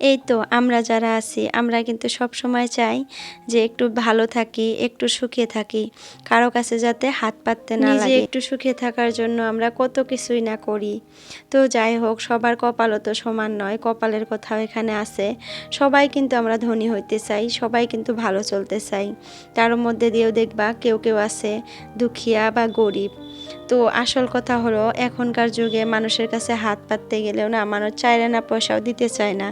এই তো আমরা যারা আছি আমরা কিন্তু সব সময় চাই যে একটু ভালো থাকি একটু সুখে থাকি। কারও কাছে যাতে হাত পাততে না লাগে। একটু সুখে থাকার জন্য আমরা কত কিছুই না করি। তো যাই হোক সবার কপালও তো সমান নয় কপালের কথাও এখানে আছে। সবাই কিন্তু আমরা ধনী হইতে চাই সবাই কিন্তু ভালো চলতে চাই। তার মধ্যে দিয়েও দেখবা কেউ কেউ আছে দুখিয়া বা গরিব। তো আসল কথা হলো, এখনকার যুগে মানুষের কাছে হাত পাততে গেলেও না মানুষ চাইলে না পয়সাও দিতে চায় না।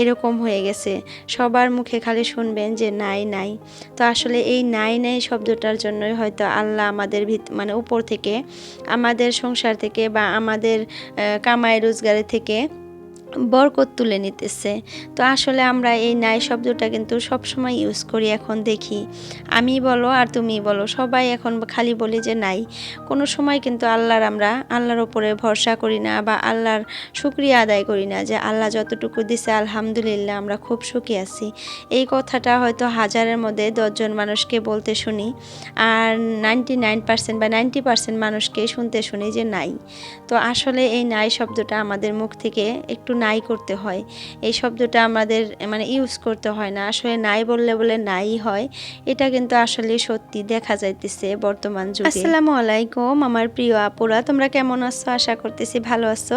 এরকম হয়ে গেছে। সবার মুখে খালি শুনবেন যে নাই নাই। তো আসলে এই নাই নাই শব্দটার জন্যই হয়তো আল্লাহ আমাদের ভিত মানে উপর থেকে, আমাদের সংসার থেকে বা আমাদের কামায় কামাই রোজগারের থেকে বরকত তুলে নিতেছে। তো আসলে আমরা এই নাই শব্দটা কিন্তু সব সময় ইউজ করি, এখন দেখি। আমি বলো আর তুমি বলো, সবাই এখন খালি বলি যে নাই। কোনো সময় কিন্তু আল্লাহর আমরা, আল্লাহর ওপরে ভরসা করি না বা আল্লাহর শুক্রিয়া আদায় করি না যে আল্লাহ যতটুকু দিছে, আলহামদুলিল্লাহ আমরা খুব সুখী আছি। এই কথাটা হয়তো হাজারের মধ্যে দশজন মানুষকে বলতে শুনি আর নাইনটি নাইন পার্সেন্ট বা নাইনটি পার্সেন্ট মানুষকে শুনতে শুনি যে নাই। তো আসলে এই নাই শব্দটা আমাদের মুখ থেকে একটু নাই করতে হয়। এই শব্দটা আমাদের মানে ইউজ করতে হয় না। আসলে নাই বললে বলে নাই হয়। এটা কিন্তু আসলে সত্যি দেখা যাইতেছে বর্তমান যুগে। আসসালামু আলাইকুম আমার প্রিয় আপুরা তোমরা কেমন আছো? আশা করতেছি ভালো আছো।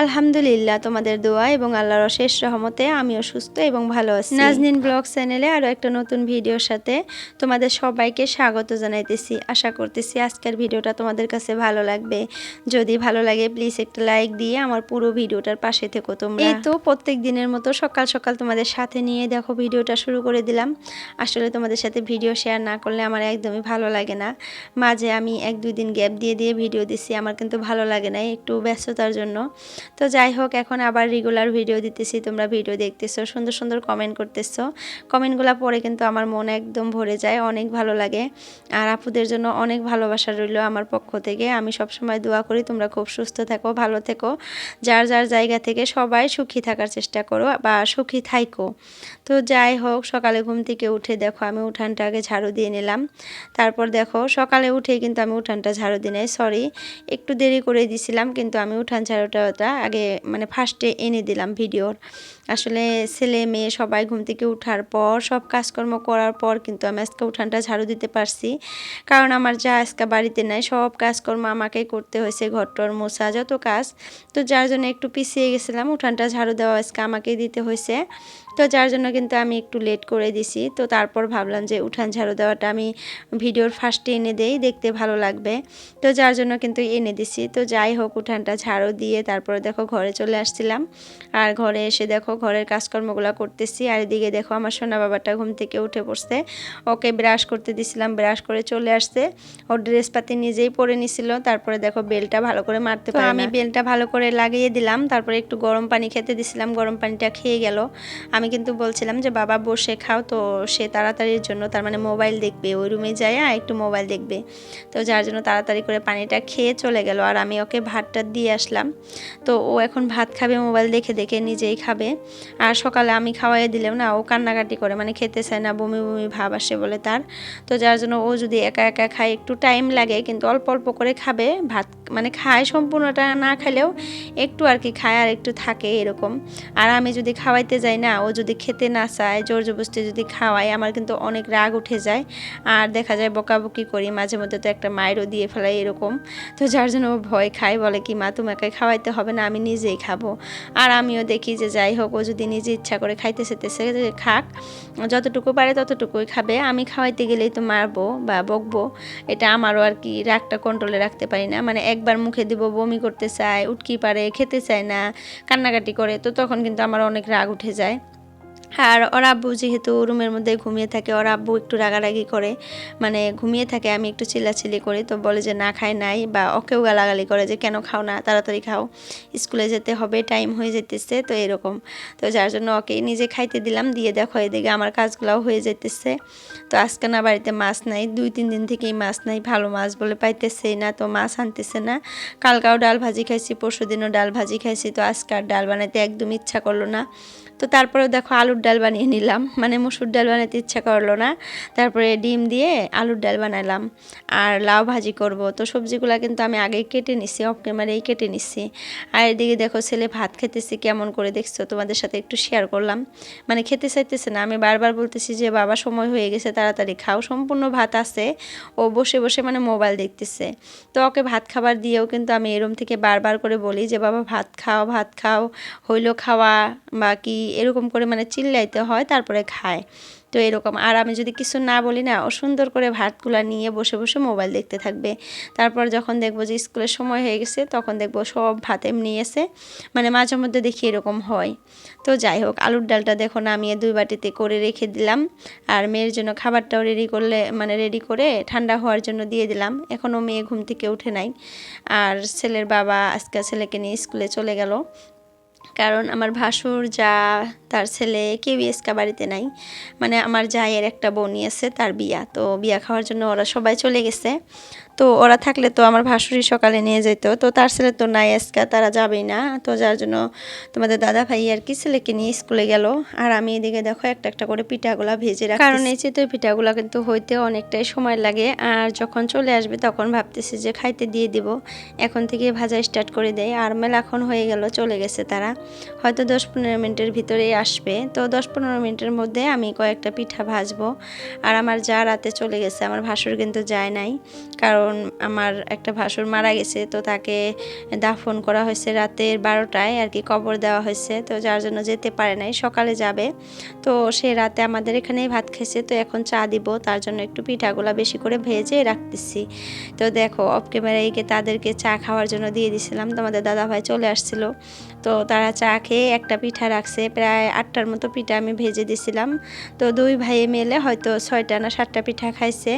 আলহামদুলিল্লাহ তোমাদের দোয়া এবং আল্লাহর অশেষ রহমতে আমিও সুস্থ এবং ভালো আছি। নাজনিন ব্লগ চ্যানেলে আরও একটা নতুন ভিডিওর সাথে তোমাদের সবাইকে স্বাগত জানাইতেছি। আশা করতেছি আজকের ভিডিওটা তোমাদের কাছে ভালো লাগবে। যদি ভালো লাগে প্লিজ একটা লাইক দিয়ে আমার পুরো ভিডিওটার পাশে থেকো। তোমরা। এই তো প্রত্যেক দিনের মতো সকাল সকাল তোমাদের সাথে নিয়ে দেখো ভিডিওটা শুরু করে দিলাম। আসলে তোমাদের সাথে ভিডিও শেয়ার না করলে আমার একদমই ভালো লাগে না। মাঝে আমি এক দুই দিন গ্যাপ দিয়ে দিয়ে ভিডিও দিছি, আমার কিন্তু ভালো লাগে না একটু ব্যস্ততার জন্য। তো যাই হোক, এখন আবার রেগুলার ভিডিও দিতেছি, তোমরা ভিডিও দেখতেছো, সুন্দর সুন্দর কমেন্ট করতেছো। কমেন্টগুলো পড়ে কিন্তু আমার মন একদম ভরে যায়, অনেক ভালো লাগে। আর আপুদের জন্য অনেক ভালোবাসা রইল আমার পক্ষ থেকে। আমি সবসময় দোয়া করি তোমরা খুব সুস্থ থেকো, ভালো থেকো। যার যার জায়গা থেকে সবাই সুখী থাকার চেষ্টা করো বা সুখী থাইকো। তো যাই হোক, সকালে ঘুম থেকে উঠে দেখো আমি উঠানটা আগে ঝাড়ু দিয়ে নিলাম। তারপর দেখো সকালে উঠে কিন্তু আমি উঠানটা ঝাড়ু দিই নাই সরি একটু দেরি করে দিছিলাম, কিন্তু আমি উঠান ঝাড়ুটা আগে মানে ফার্স্টে এনে দিলাম ভিডিওর আসলে ছেলে মেয়ে সবাই ঘুম থেকে উঠার পর, সব কাজকর্ম করার পর কিন্তু আমি আজকে উঠানটা ঝাড়ু দিতে পারছি। কারণ আমার যা আজকে বাড়িতে নাই, সব কাজকর্ম আমাকেই করতে হয়েছে, ঘরটর মোছা, যত কাজ। তো যার জন্য একটু পিছিয়ে গেছিলাম, উঠানটা ঝাড়ু দেওয়া আজকে আমাকেই দিতে হয়েছে। তো যার জন্য কিন্তু আমি একটু লেট করে দিছি। তো তারপর ভাবলাম যে উঠান ঝাড়ু দেওয়াটা আমি ভিডিওর ফার্স্টে এনে দেই দেখতে ভালো লাগবে। তো যার জন্য কিন্তু এনে দিছি। তো যাই হোক উঠানটা ঝাড়ু দিয়ে তারপরে দেখো ঘরে চলে আসছিলাম। আর ঘরে এসে দেখো ঘরের কাজকর্মগুলো করতেছি। আর এদিকে দেখো আমার সোনা বাবাটা ঘুম থেকে উঠে পড়ছে। ওকে ব্রাশ করতে দিছিলাম ব্রাশ করে চলে আসছে। ওর ড্রেস পাতি নিজেই পরে নিছিল। তারপরে দেখো বেলটা ভালো করে মারতে পারে আমি বেলটা ভালো করে লাগিয়ে দিলাম। তারপরে একটু গরম পানি খেতে দিছিলাম। গরম পানিটা খেয়ে গেল। আমি কিন্তু বলছিলাম যে, বাবা, বসে খাও। তো সে তাড়াতাড়ির জন্য তার মানে মোবাইল দেখবে। ওই রুমে যায় একটু মোবাইল দেখবে। তো যার জন্য তাড়াতাড়ি করে পানিটা খেয়ে চলে গেল। আর আমি ওকে ভাতটা দিয়ে আসলাম। তো ও এখন ভাত খাবে, মোবাইল দেখে দেখে নিজেই খাবে। আর সকালে আমি খাওয়াই দিলেও না, ও কান্নাকাটি করে মানে খেতে চায় না, বমি বমি ভাব আসে বলে তার। তো যার জন্য ও যদি একা একা খায়, একটু টাইম লাগে, কিন্তু অল্প অল্প করে খাবে। ভাত মানে খায়, সম্পূর্ণটা না খেলেও একটু আর কি খায়, আর একটু থাকে এরকম। আর আমি যদি খাওয়াইতে যাই না, ও যদি খেতে না চায় জোর জবস্তি যদি খাওয়াই আমার কিন্তু অনেক রাগ উঠে যায়। আর দেখা যায় বকাবকি করি, মাঝে মধ্যে তো একটা মায়েরও দিয়ে ফেলাই এরকম। তো যার জন্য ও ভয় খায়, বলে কি, মা, তোমাকে খাওয়াইতে হবে না, আমি নিজেই খাব। আর আমিও দেখি যে যাই হোক, ও যদি নিজে ইচ্ছা করে খাইতে চেতেছে যে খাক। যতটুকু পারে ততটুকুই খাবে। আমি খাওয়াইতে গেলেই তো মারবো বা বকবো, এটা আমারও আর কি রাগটা কন্ট্রোলে রাখতে পারি না। মানে একবার মুখে দিব, বমি করতে চায়, উটকি পারে, খেতে চায় না, কান্নাকাটি করে, তো তখন কিন্তু আমার অনেক রাগ উঠে যায়। আর ওর আব্বু যেহেতু রুমের মধ্যে ঘুমিয়ে থাকে, ওর আব্বু একটু রাগারাগি করে। মানে ঘুমিয়ে থাকে, আমি একটু চিল্লাচিল্লি করি। তো বলে যে, না, খায় নাই। বা ওকেও গালাগালি করে যে, কেন খাও না? তাড়াতাড়ি খাও। স্কুলে যেতে হবে, টাইম হয়ে যেতেছে তো এরকম। তো যার জন্য ওকে নিজে খাইতে দিলাম। দিয়ে দেখো, এদিকে আমার কাজগুলোও হয়ে যেতেছে তো আজকে না, বাড়িতে মাছ নাই। দুই, তিন দিন থেকেই মাছ নাই। ভালো মাছ বলে পাইতেছেই না, তো মাছ আনতেছে না। কালকাও ডাল ভাজি খাইছি পরশু দিনও ডাল ভাজি খাইছি। তো আজকে আর ডাল বানাইতে একদম ইচ্ছা করল না। তো তারপরে দেখো আলুর ডাল বানিয়ে নিলাম। মানে মসুর ডাল বানাতে ইচ্ছা করল না। তারপরে ডিম দিয়ে আলুর ডাল বানালাম। আর লাউ ভাজি করব। তো সবজিগুলো কিন্তু আমি আগেই কেটে নিছি অফ ক্যামেরাই কেটে নিছি। আর এদিকে দেখো ছেলে ভাত খেতেছি, কেমন করে দেখছ? তোমাদের সাথে একটু শেয়ার করলাম। মানে খেতে চাইতেছে না। আমি বারবার বলতেছি যে, বাবা, সময় হয়ে গেছে, তাড়াতাড়ি খাও। সম্পূর্ণ ভাত আছে। ও বসে বসে মানে মোবাইল দেখতেছে। তো ওকে ভাত খাবার দিয়েও কিন্তু আমি এরম থেকে বারবার করে বলি যে, বাবা, ভাত খাও ভাত খাও। হইল খাওয়া বা কি এরকম করে মানে চিল্লাইতে হয়, তারপরে খায়। তো এরকম। আর আমি যদি কিছু না বলি না ও সুন্দর করে ভাতগুলা নিয়ে বসে বসে মোবাইল দেখতে থাকবে। তারপর যখন দেখব যে স্কুলের সময় হয়ে গেছে, তখন দেখব সব ভাত এমনি এসে মানে মাঝে মধ্যে দেখি এরকম হয়। তো যাই হোক, আলুর ডালটা দেখো নামিয়ে দুই বাটিতে করে রেখে দিলাম। আর মেয়ের জন্য খাবারটাও রেডি করলে মানে রেডি করে ঠান্ডা হওয়ার জন্য দিয়ে দিলাম। এখনও মেয়ে ঘুম থেকে উঠে নাই। আর ছেলের বাবা আজকে ছেলেকে নিয়ে স্কুলে চলে গেল। কারণ আমার ভাসুর, যা, তার ছেলে কেউই এসকা বাড়িতে নাই। মানে আমার জায়ের একটা বোনই আছে, তার বিয়া। তো বিয়া খাওয়ার জন্য ওরা সবাই চলে গেছে। তো ওরা থাকলে তো আমার ভাসুরি সকালে নিয়ে যেত। তো তার ছেলে তো নাই আজকা, তারা যাবেই না। তো যার জন্য তোমাদের দাদা ভাই আর কি ছেলেকে নিয়ে স্কুলে গেল। আর আমি এদিকে দেখো একটা একটা করে পিঠাগুলা ভেজে রাখি কারণ এই চিতই পিঠাগুলা কিন্তু হইতে অনেকটাই সময় লাগে। আর যখন চলে আসবে তখন ভাবতেছি যে খাইতে দিয়ে দিব। এখন থেকে ভাজা স্টার্ট করে দেয়। আর মেলাখন হয়ে গেল, চলে গেছে তারা। হয়তো দশ পনেরো মিনিটের ভিতরেই আসবে। তো দশ পনেরো মিনিটের মধ্যে আমি কয়েকটা পিঠা ভাজবো। আর আমার যা রাতে চলে গেছে, আমার ভাসুর কিন্তু যায় নাই। কারণ আমার একটা ভাসুর মারা গেছে, তো তাকে দাফন করা হয়েছে রাতের বারোটায়, আর কি কবর দেওয়া হয়েছে, তো যার জন্য যেতে পারে নাই, সকালে যাবে। তো সে রাতে আমাদের এখানেই ভাত খেয়েছে, তো এখন চা দিব, তার জন্য একটু পিঠাগুলা বেশি করে ভেজে রাখতেছি। তো দেখো, অফ গিয়ে তাদেরকে চা খাওয়ার জন্য দিয়ে দিছিলাম তোমাদের দাদা ভাই চলে আসছিল। তো তারা চা খেয়ে একটা পিঠা রাখছে। প্রায় আটটার মতো পিঠা আমি ভেজে দিছিলাম। তো দুই ভাইয়ে মেলে হয়তো ছয়টা না সাতটা পিঠা খাইছে।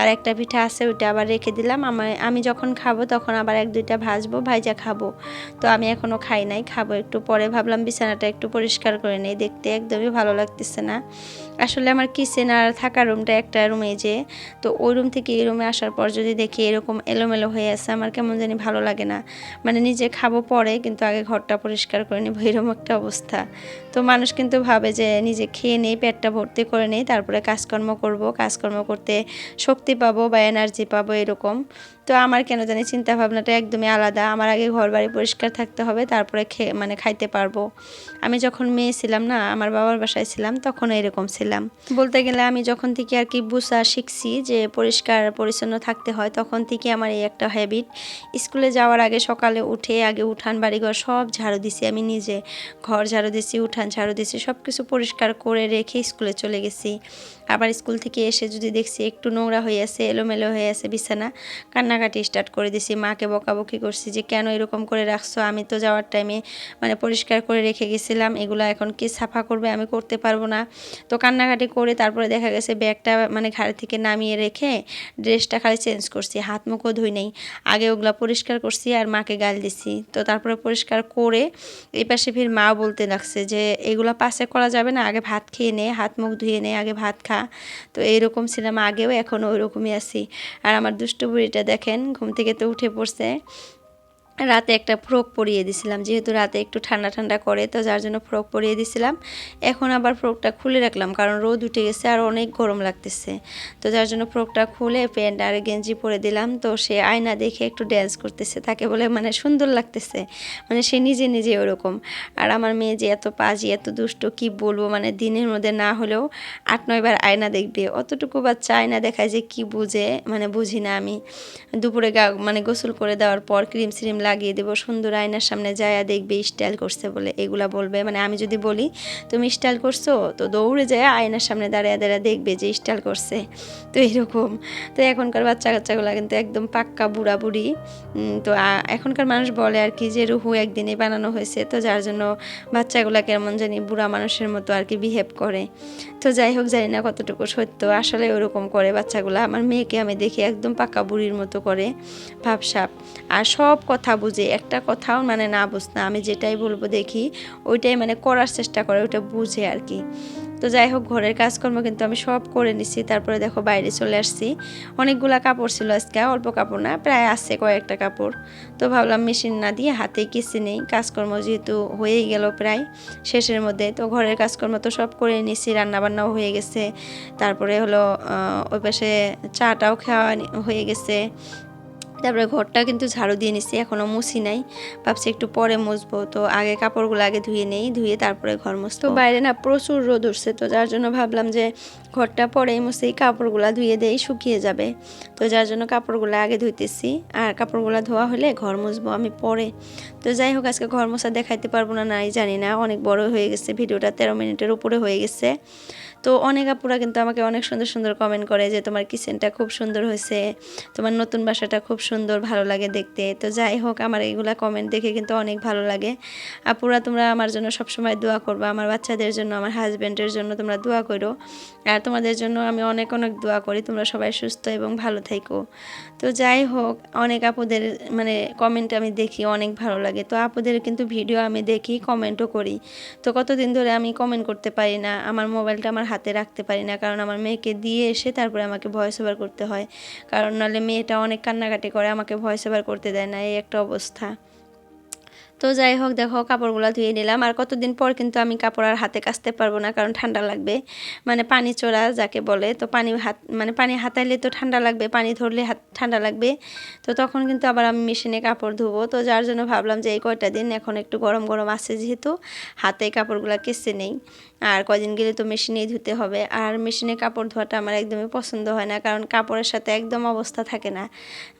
আর একটা পিঠা আছে, ওইটা আবার রেখে দিলাম। আমার আমি যখন খাব তখন আবার এক দুইটা ভাজবো, ভাইজা খাব। তো আমি এখনও খাই নাই, খাব একটু পরে। ভাবলাম বিছানাটা একটু পরিষ্কার করে নেই, দেখতে একদমই ভালো লাগতেছে না। আসলে আমার কিচেন আর থাকার রুমটা একটা রুমে যে, তো ওই রুম থেকে এই রুমে আসার পর যদি দেখি এরকম এলোমেলো হয়ে আছে, আমার কেমন জানি ভালো লাগে না। মানে নিজে খাব পরে, কিন্তু আগে ঘরটা পরিষ্কার করে নিই ভৈরম একটা অবস্থা। তো মানুষ কিন্তু ভাবে যে নিজে খেয়ে নেই, পেটটা ভর্তি করে নেই, তারপরে কাজকর্ম করব, কাজকর্ম করতে শক্তি পাবো বা এনার্জি পাবো এরকম। তো আমার কেন জানি চিন্তা ভাবনাটা একদমই আলাদা। আমার আগে ঘর বাড়ি পরিষ্কার থাকতে হবে, তারপরে খেয়ে মানে খাইতে পারব। আমি যখন মেয়ে ছিলাম না, আমার বাবার বাসায় ছিলাম, তখন এরকম ছিলাম। বলতে গেলে আমি যখন থেকে আর কি বুসা শিখছি যে পরিষ্কার, পরিচ্ছন্ন থাকতে হয়, তখন থেকে আমার এই একটা হ্যাবিট স্কুলে যাওয়ার আগে সকালে উঠে আগে উঠান, বাড়িঘর সব ঝাড়ু দিছি আমি নিজে। ঘর ঝাড়ু দিছি, উঠান ঝাড়ু দিছি সব কিছু পরিষ্কার করে রেখে স্কুলে চলে গেছি। আবার স্কুল থেকে এসে যদি দেখছি একটু নোংরা হয়ে আছে, এলোমেলো হয়ে আছে, বিছানা, কান্নাকাটি স্টার্ট করে দিছি। মাকে বকাবকি করছি যে, কেন এরকম করে রাখছো? আমি তো যাওয়ার টাইমে মানে পরিষ্কার করে রেখে গেছিলাম। এগুলো এখন কি সাফা করবে? আমি করতে পারব না। তো কান্নাকাটি করে তারপরে দেখা গেছে ব্যাগটা মানে ঘাড় থেকে নামিয়ে রেখে ড্রেসটা খালি চেঞ্জ করছি। হাত মুখও ধুই নেই। আগে ওগুলো পরিষ্কার করছি আর মাকে গাল দিছি। তো তারপরে পরিষ্কার করে এই পাশে ফির মা বলতে লাগছে যে, এগুলো পাশে করা যাবে না। আগে ভাত খেয়ে নে, হাত মুখ ধুয়ে নে, আগে ভাত খা। তো এইরকম ছিলাম আগেও এখন ওই রকমই আছি। আর আমার দুষ্টু বুড়িটা দেখেন, ঘুম থেকে তো উঠে পড়ছে। রাতে একটা ফ্রক পরিয়ে দিছিলাম, যেহেতু রাতে একটু ঠান্ডা ঠান্ডা করে, তো যার জন্য ফ্রক পরিয়ে দিছিলাম। এখন আবার ফ্রকটা খুলে রাখলাম, কারণ রোদ উঠে গেছে আর অনেক গরম লাগতেছে। তো যার জন্য ফ্রকটা খুলে প্যান্ট আর গেঞ্জি পরে দিলাম, তো সে আয়না দেখে একটু ড্যান্স করতেছে, তাকে বলে মানে সুন্দর লাগতেছে মানে সে নিজে নিজে ওরকম। আর আমার মেয়ে যে এত পাজি, এত দুষ্ট, কি বলব মানে দিনের মধ্যে না হলেও আট নয়বার আয়না দেখবে। অতটুকু বাচ্চা আয়না দেখায় যে কি বুঝে মানে বুঝি না আমি। দুপুরে গা মানে গোসল করে দেওয়ার পর ক্রিম শ্রিম লাগিয়ে দেবো। সুন্দর আয়নার সামনে যায়া দেখবে স্টাইল করছে বলে এগুলা বলবে। মানে আমি যদি বলি, তুমি স্টাইল করছ? তো দৌড়ে যায় আয়নার সামনে দাঁড়িয়ে দাঁড়িয়ে দেখবে যে স্টাইল করছে। তো এরকম। তো এখনকার বাচ্চা কাচ্চাগুলো কিন্তু একদম পাক্কা বুড়া বুড়ি তো এখনকার মানুষ বলে আর কি যে, রুহু একদিনে বানানো হয়েছে। তো যার জন্য বাচ্চাগুলো কেমন জানি বুড়া মানুষের মতো আর কি বিহেভ করে। তো যাই হোক, জানি না কতটুকু সত্য। আসলে ওরকম করে বাচ্চাগুলো। আমার মেয়েকে আমি দেখি একদম পাক্কা বুড়ির মতো করে। ভাবসাপ আর সব কথা বুঝে, একটা কথাও মানে না বুঝ না আমি যেটাই বলব দেখি, ওইটাই মানে করার চেষ্টা করে, ওইটা বুঝে আর কি। তো যাই হোক, ঘরের কাজকর্ম কিন্তু আমি সব করে নিছি। তারপরে দেখো বাইরে চলে আসছি। অনেকগুলা কাপড় ছিল আজকে, অল্প কাপড় না, প্রায় আছে কয়েকটা কাপড়। তো ভাবলাম মেশিন না দিয়ে হাতে কিছু নেই। কাজকর্ম যেহেতু হয়েই গেল প্রায় শেষের মধ্যে। তো ঘরের কাজকর্ম তো সব করে নিছি, রান্নাবান্নাও হয়ে গেছে। তারপরে হলো ওই পাশে চাটাও খাওয়া হয়ে গেছে। তারপরে ঘরটা কিন্তু ঝাড়ু দিয়ে নিছি, এখনও মুছি নাই। ভাবছি একটু পরে মুছবো, তো আগে কাপড়গুলো আগে ধুয়ে নেই, ধুয়ে তারপরে ঘর মুছতো বাইরে না প্রচুর রোদ উঠছে, তো যার জন্য ভাবলাম যে ঘরটা পরেই মুছেই কাপড়গুলা ধুয়ে দেই, শুকিয়ে যাবে। তো যার জন্য কাপড়গুলো আগে ধুইতেছি। আর কাপড়গুলো ধোয়া হলে ঘর মুছবো আমি পরে। তো যাই হোক, আজকে ঘর মোছা দেখাইতে পারব না, নাই জানি না। অনেক বড় হয়ে গেছে, ভিডিওটা তেরো মিনিটের উপরে হয়ে গেছে। তো অনেক আপুরা কিন্তু আমাকে অনেক সুন্দর সুন্দর কমেন্ট করে যে, তোমার কিচেনটা খুব সুন্দর হয়েছে। তোমার নতুন বাসাটা খুব সুন্দর, ভালো লাগে দেখতে। তো যাই হোক, আমার এইগুলা কমেন্ট দেখে কিন্তু অনেক ভালো লাগে। আপুরা, তোমরা আমার জন্য সবসময় দোয়া করবা। আমার বাচ্চাদের জন্য, আমার হাজব্যান্ডের জন্য তোমরা দোয়া করো। আর তোমাদের জন্য আমি অনেক অনেক দোয়া করি। তোমরা সবাই সুস্থ এবং ভালো থেকো। তো যাই হোক, অনেক আপুদের মানে কমেন্ট আমি দেখি, অনেক ভালো লাগে। তো আপুদের কিন্তু ভিডিও আমি দেখি কমেন্টও করি। তো কতদিন ধরে আমি কমেন্ট করতে পারি না, আমার মোবাইলটা আমার হাতে রাখতে পারি না, কারণ আমার মেয়েকে দিয়ে এসে তারপরে আমাকে ভয়েস ওভার করতে হয়। কারণ নাহলে মেয়েটা অনেক কান্নাকাটি করে, আমাকে ভয়েস ওভার করতে দেয় না, এই একটা অবস্থা। তো যাই হোক, দেখো, কাপড়গুলো ধুয়ে নিলাম। আর কতদিন পর কিন্তু আমি কাপড় আর হাতে কাচতে পারব না, কারণ ঠান্ডা লাগবে। মানে পানি চোরা যাকে বলে, তো পানি হাত মানে পানি হাতাইলে তো ঠান্ডা লাগবে, পানি ধরলে হাত, ঠান্ডা লাগবে। তো তখন কিন্তু আবার আমি মেশিনে কাপড় ধুবো। তো যার জন্য ভাবলাম যে এই কয়টা দিন এখন একটু গরম গরম আছে যেহেতু, হাতে কাপড়গুলো কেসে নেই। আর কদিন গেলে তো মেশিনেই ধুতে হবে। আর মেশিনে কাপড় ধোয়াটা আমার একদমই পছন্দ হয় না, কারণ কাপড়ের সাথে একদম অবস্থা থাকে না।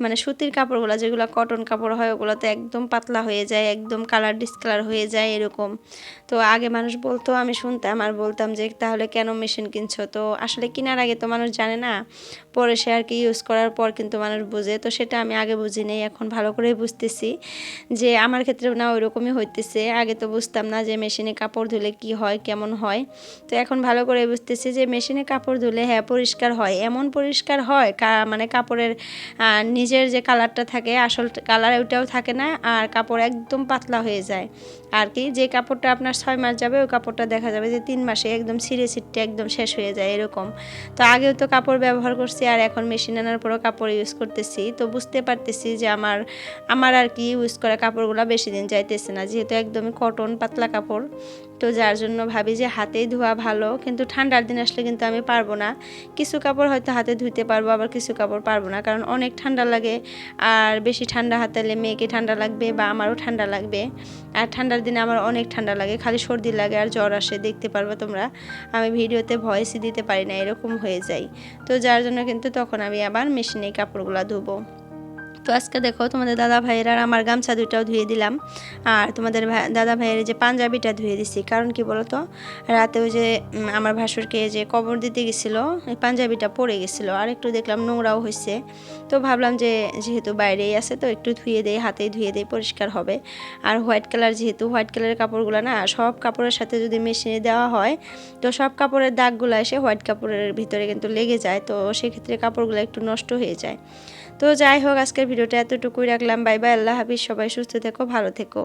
মানে সুতির কাপড়গুলো, যেগুলো কটন কাপড় হয় ওগুলো তো একদম পাতলা হয়ে যায়, একদম কালার ডিসকালার হয়ে যায় এরকম। তো আগে মানুষ বলতো, আমি শুনতাম আর বলতাম যে, তাহলে কেন মেশিন কিনছো? তো আসলে কেনার আগে তো মানুষ জানে না, পরে সে আর কি ইউজ করার পর কিন্তু মানুষ বোঝে। তো সেটা আমি আগে বুঝি নেই, এখন ভালো করেই বুঝতেছি যে, আমার ক্ষেত্রে না ওইরকমই হইতেছে। আগে তো বুঝতাম না যে, মেশিনে কাপড় ধুলে কি হয়, কেমন হয়। তো এখন ভালো করে বুঝতেছি যে মেশিনে কাপড় ধুলে হ্যাঁ পরিষ্কার হয়। এমন পরিষ্কার হয় মানে কাপড়ের নিজের যে কালারটা থাকে, আসল কালার ওইটাও থাকে না আর কাপড় একদম পাতলা হয়ে যায়। আর কি, যে কাপড়টা আপনার ছয় মাস যাবে, ওই কাপড়টা দেখা যাবে যে তিন মাসে একদম ছিঁড়ে ছিটে একদম শেষ হয়ে যায় এরকম। তো আগেও তো কাপড় ব্যবহার করছি আর এখন মেশিন আনার পরও কাপড় ইউজ করতেছি। তো বুঝতে পারতেছি যে আমার আমার আর কি ইউজ করা কাপড়গুলো বেশি দিন যাইতেছে না, যেহেতু একদমই কটন পাতলা কাপড়। তো যার জন্য ভাবি যে হাতেই ধোয়া ভালো, কিন্তু ঠান্ডার দিন আসলে কিন্তু আমি পারব না। কিছু কাপড় হয়তো হাতে ধুইতে পারব, আবার কিছু কাপড় পারব না, কারণ অনেক ঠান্ডা লাগে। আর বেশি ঠান্ডা হাতালে মেয়েকে ঠান্ডা লাগবে বা আমারও ঠান্ডা লাগবে। আর ঠান্ডার দিনে আমার অনেক ঠান্ডা লাগে, খালি সর্দি লাগে আর জ্বর আসে, দেখতে পারব তোমরা। আমি ভিডিওতে ভয়েসই দিতে পারি না, এরকম হয়ে যায়। তো যার জন্য কিন্তু তখন আমি আবার মেশিনে কাপড়গুলো ধুবো। তো আজকে দেখো তোমাদের দাদা ভাইয়ের আর আমার গামছা দুইটাও ধুয়ে দিলাম। আর তোমাদের দাদা ভাইয়ের যে পাঞ্জাবিটা ধুয়ে দিছি। কারণ কি বলতো? রাতে ওই যে আমার ভাসুরকে যে কবর দিতে গেছিল পাঞ্জাবিটা পরে গেছিল। আর একটু দেখলাম নোংরাও হয়েছে তো ভাবলাম যে, যেহেতু বাইরেই আছে তো একটু ধুয়ে দেই, হাতেই ধুয়ে দেই, পরিষ্কার হবে। আর হোয়াইট কালার যেহেতু, হোয়াইট কালারের কাপড়গুলো না, সব কাপড়ের সাথে যদি মেশিনে দেওয়া হয়, তো সব কাপড়ের দাগগুলো এসে হোয়াইট কাপড়ের ভিতরে কিন্তু লেগে যায়। তো সেক্ষেত্রে কাপড়গুলো একটু নষ্ট হয়ে যায়। তো যাই হোক, আজকের ভিডিওটা এতটুকুই রাখলাম। বাই বাই, আল্লাহ হাফিজ। সবাই সুস্থ থেকো, ভালো থেকো।